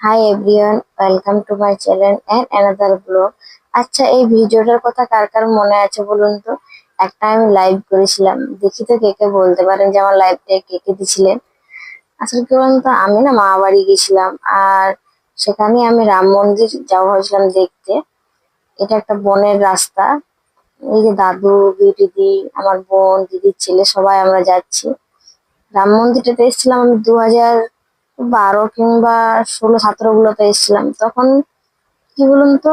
Hi everyone welcome to my channel and another blog আচ্ছা এই ভিডিওটার কথা কার কার মনে আছে বলুন তো? একটা আমি লাইভ করেছিলাম। দেখি তো কে কে বলতে পারেন যে আমার লাইভটা কে কে দিছিলেন। আসলে কি বলুন তো, আমি না মা বাড়ি গেছিলাম আর সেখানে আমি রাম মন্দির যাওয়া হয়েছিলাম দেখতে। এটা একটা বনের রাস্তা। এই যে দাদু দিদি আমার বোন, দিদির ছেলে সবাই আমরা যাচ্ছি। রাম মন্দিরটাতে এসেছিলাম আমি দু হাজার বারো কিংবা ষোলো সতেরো গুলোতে এসেছিলাম। তখন কি বলুন তো,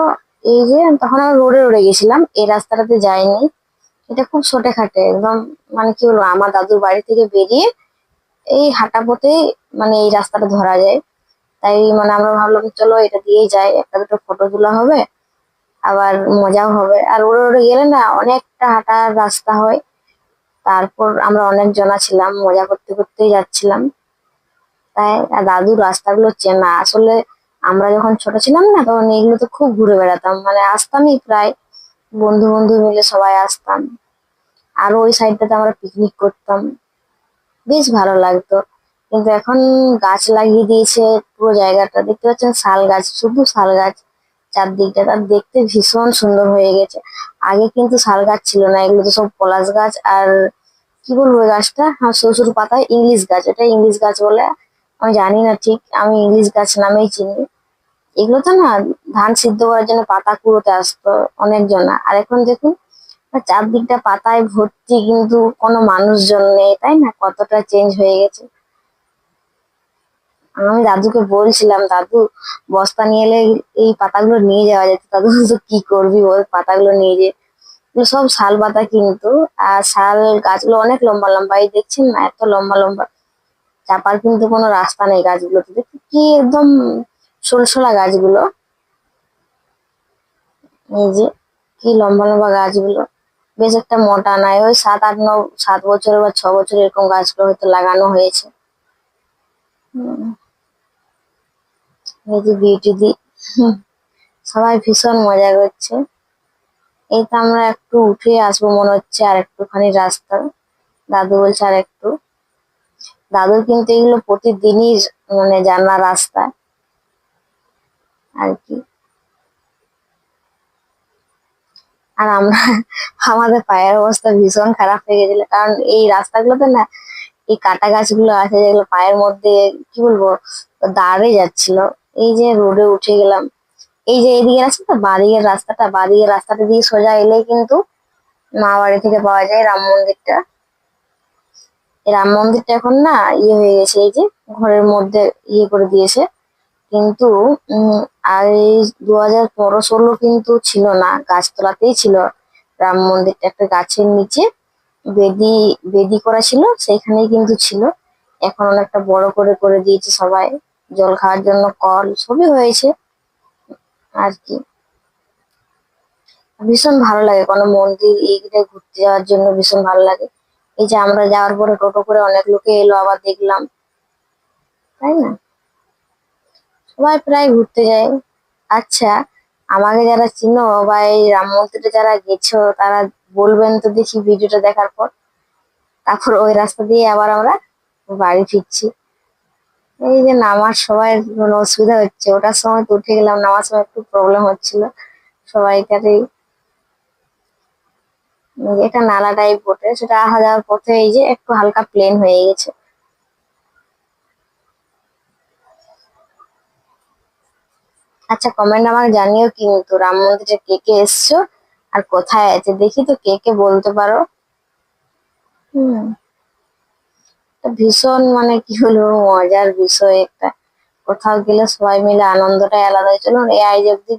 এই যে তখন আমি রোডে রোডে গেছিলাম, এই রাস্তাটাতে যাইনি। এটা খুব ছোটে খাটে একদম মানে কি বলব, আমার দাদুর বাড়ি থেকে বেরিয়ে এই হাঁটা পথেই মানে এই রাস্তাটা ধরা যায়। তাই মানে আমরা ভাবলাম, চলো এটা দিয়েই যাই, একটা দুটো ফটো তোলা হবে, আবার মজাও হবে। আর রোডে রোডে গেলে না অনেকটা হাঁটার রাস্তা হয়। তারপর আমরা অনেক জনা ছিলাম, মজা করতে করতেই যাচ্ছিলাম। তাই আর দাদুর রাস্তাগুলো চেনা। আসলে আমরা যখন ছোট ছিলাম না, তখন এগুলো তো খুব ঘুরে বেড়াতাম। মানে আসতামই প্রায় বন্ধু বন্ধু মিলে সবাই আসতাম। আর ওই সাইডটাতে আমরা পিকনিক করতাম। বেশ ভালো লাগতো। কিন্তু এখন গাছ লাগিয়ে দিয়েছে পুরো জায়গাটা। দেখতে পাচ্ছেন শাল গাছ, শুধু শাল গাছ চারদিকটা। তার দেখতে ভীষণ সুন্দর হয়ে গেছে। আগে কিন্তু শাল গাছ ছিল না, এগুলো তো সব পলাশ গাছ। আর কি বলব গাছটা? হ্যাঁ সরু পাতায় ইংলিশ গাছ। এটা ইংলিশ গাছ বলে। আমি জানি না ঠিক, আমি ইংলিশ গাছ নামেই চিনি। এগুলো তো না, ধান সিদ্ধ করার জন্য পাতা কুড়োতে আসতো অনেকজনা। আর এখন দেখুন চারদিকটা পাতায় ভর্তি কিন্তু কোনো মানুষজন নেই, তাই না? কতটা চেঞ্জ হয়ে গেছে। আমি দাদুকে বলছিলাম, দাদু, বস্তা নিয়ে এলে এই পাতাগুলো নিয়ে যাওয়া যেত। দাদু বলতো কি করবি ওই পাতাগুলো নিয়ে যে। সব শাল পাতা কিন্তু, আর শাল গাছগুলো অনেক লম্বা লম্বা। এই দেখছেন না, এত লম্বা লম্বা। চাপার কিন্তু কোনো রাস্তা নেই গাছগুলোতে। কি একদম সোলসোলা গাছগুলো। এই যে কি লম্বা লম্বা গাছগুলো। বেশ একটা মোটা নাই, ওই সাত আট ন, সাত বছর বা ছ বছর এরকম গাছগুলো হয়তো লাগানো হয়েছে। এই যে সবাই ভীষণ মজা করছে। এই তো আমরা একটু উঠে আসব মনে হচ্ছে, আর একটুখানি রাস্তা দাদু বলছে আর একটু। দাদুর কিন্তু এগুলো প্রতিদিনই মানে জানা রাস্তা। আর কি। আর আমরা, আমাদের পায়ের অবস্থা ভীষণ খারাপ হয়ে গেছিল। কারণ এই রাস্তাগুলোতে না, এই কাটা গাছগুলো আছে যেগুলো পায়ের মধ্যে, কি বলব দাঁড়ে যাচ্ছিল। এই যে রোডে উঠে গেলাম। এই যে এদিকে আছে তো, বাঁদিকের রাস্তাটা বাঁদিকের রাস্তাটা দিয়ে সোজা এলেই কিন্তু মা বাড়ি থেকে পাওয়া যায় রাম মন্দিরটা। রাম মন্দিরটা এখন না ইয়ে হয়ে গেছে, এই যে ঘরের মধ্যে ইয়ে করে দিয়েছে। কিন্তু আর এই দু হাজার পনেরো ষোলো কিন্তু ছিল না, গাছতলাতেই ছিল। রাম মন্দিরটা একটা গাছের নিচে বেদি বেদি করা ছিল, সেইখানেই কিন্তু ছিল। এখন অনেকটা বড় করে করে দিয়েছে সবাই। জল খাওয়ার জন্য কল, সবই হয়েছে। আর কি। ভীষণ ভালো লাগে, কোনো মন্দির এইগুলো ঘুরতে যাওয়ার জন্য ভীষণ ভালো লাগে। এই যে আমরা যাওয়ার পরে টোটো করে অনেক লোকে এলো, আবার দেখলাম। তাই না? সবাই প্রায় ঘুরতে যায়। আচ্ছা আমাকে যারা চিনো বা এই রাম মন্দিরে যারা গেছো, তারা বলবেন তো দেখি ভিডিওটা দেখার পর। তারপর ওই রাস্তা দিয়ে আবার আমরা বাড়ি ফিরছি। এই যে নামার কোনো অসুবিধা হচ্ছে। ওটার সময় তো উঠে গেলাম, নামার সময় একটু প্রবলেম হচ্ছিল। সবাইকারই যে একটা নালা টাইপ বটে সেটা আহা যাওয়ার পথে এই যে একটু হালকা প্লেন হয়ে গেছে। আচ্ছা কমেন্ট আমাকে জানিও কিন্তু রাম মন্দিরে কে কে এসছো আর কোথায় আছে? দেখি তো কে কে বলতে পারো। হম। ভীষণ মানে কি হলো মজার বিষয় একটা। কোথাও গেলে সবাই মিলে আনন্দটাই আলাদা চলুন এই আইজ অব্দি